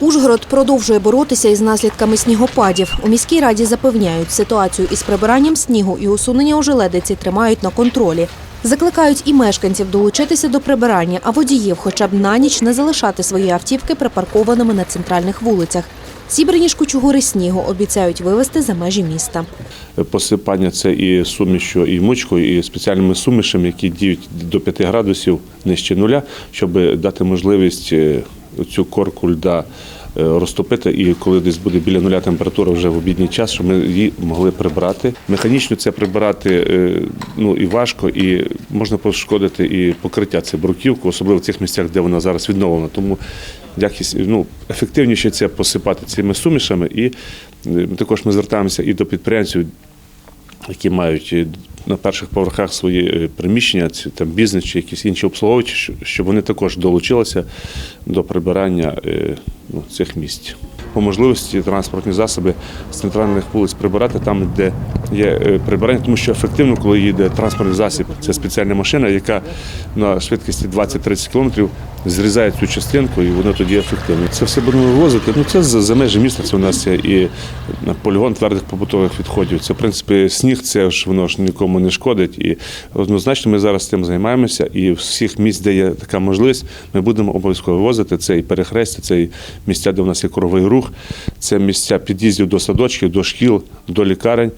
Ужгород продовжує боротися із наслідками снігопадів. У міській раді запевняють, ситуацію із прибиранням снігу і усунення ожеледиці тримають на контролі. Закликають і мешканців долучитися до прибирання, а водіїв хоча б на ніч не залишати свої автівки припаркованими на центральних вулицях. Зібрані ж кучугури снігу обіцяють вивезти за межі міста. Посипання це і сумішю, і мучкою, і спеціальними сумішами, які діють до 5 градусів нижче нуля, щоб дати можливість е, цю корку льда е, розтопити. І коли десь буде біля нуля температура вже в обідній час, щоб ми її могли прибрати. Механічно це прибирати е, ну і важко, і можна пошкодити і покриття це бруківку, особливо в цих місцях, де вона зараз відновлена. Тому якість ну ефективніше це посипати цими сумішами. І е, також ми звертаємося і до підприємців, які мають на перших поверхах свої е, приміщення, ці там бізнес чи якісь інші обслуговуючі, що- щоб вони також долучилися до прибирання е, ну, цих місць. По можливості транспортні засоби з центральних вулиць прибирати там, де є е, прибирання, тому що ефективно, коли їде транспортний засіб, це спеціальна машина, яка на швидкості 20-30 км зрізає цю частинку, і воно тоді ефективно. Це все будемо вивозити. Ну це за, межі міста. Це у нас є і полігон твердих побутових відходів. Це в принципі сніг, це ж воно ж нікому не шкодить. І однозначно ми зараз цим займаємося. І всіх місць, де є така можливість, ми будемо обов'язково вивозити. Це і перехрестя, це і місця, де у нас є коровий рух, це місця під'їздів до садочків, до шкіл, до лікарень.